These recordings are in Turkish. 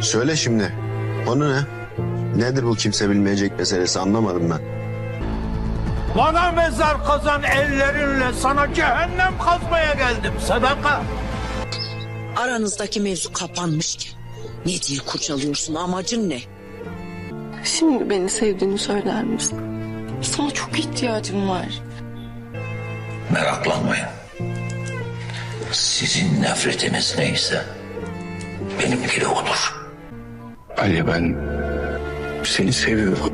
Söyle şimdi. Konu ne? Nedir bu kimse bilmeyecek meselesi anlamadım ben. Bana mezar kazan ellerinle sana cehennem kazmaya geldim sadaka. Aranızdaki mevzu kapanmışken ne diye kurcalıyorsun amacın ne? Şimdi beni sevdiğini söyler misin? Sana çok ihtiyacım var. Meraklanmayın. Sizin nefretiniz neyse benimki de odur. Ali ben seni seviyorum.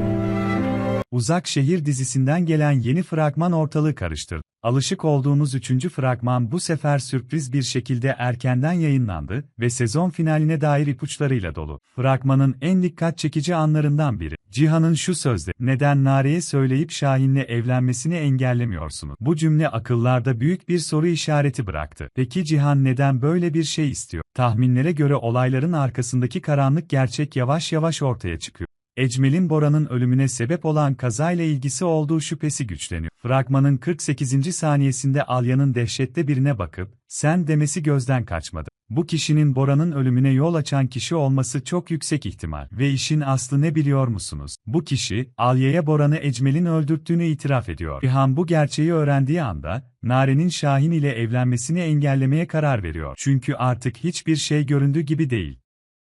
Uzak Şehir dizisinden gelen yeni fragman ortalığı karıştırdı. Alışık olduğumuz üçüncü fragman bu sefer sürpriz bir şekilde erkenden yayınlandı ve sezon finaline dair ipuçlarıyla dolu. Fragmanın en dikkat çekici anlarından biri. Cihan'ın şu sözde, neden Nare'ye söyleyip Şahin'le evlenmesini engellemiyorsunuz? Bu cümle akıllarda büyük bir soru işareti bıraktı. Peki Cihan neden böyle bir şey istiyor? Tahminlere göre olayların arkasındaki karanlık gerçek yavaş yavaş ortaya çıkıyor. Ecmel'in Bora'nın ölümüne sebep olan kazayla ilgisi olduğu şüphesi güçleniyor. Fragmanın 48. saniyesinde Alya'nın dehşette birine bakıp, sen demesi gözden kaçmadı. Bu kişinin Bora'nın ölümüne yol açan kişi olması çok yüksek ihtimal. Ve işin aslı ne biliyor musunuz? Bu kişi, Alya'ya Bora'nı Ecmel'in öldürttüğünü itiraf ediyor. İhan bu gerçeği öğrendiği anda, Nare'nin Şahin ile evlenmesini engellemeye karar veriyor. Çünkü artık hiçbir şey göründüğü gibi değil.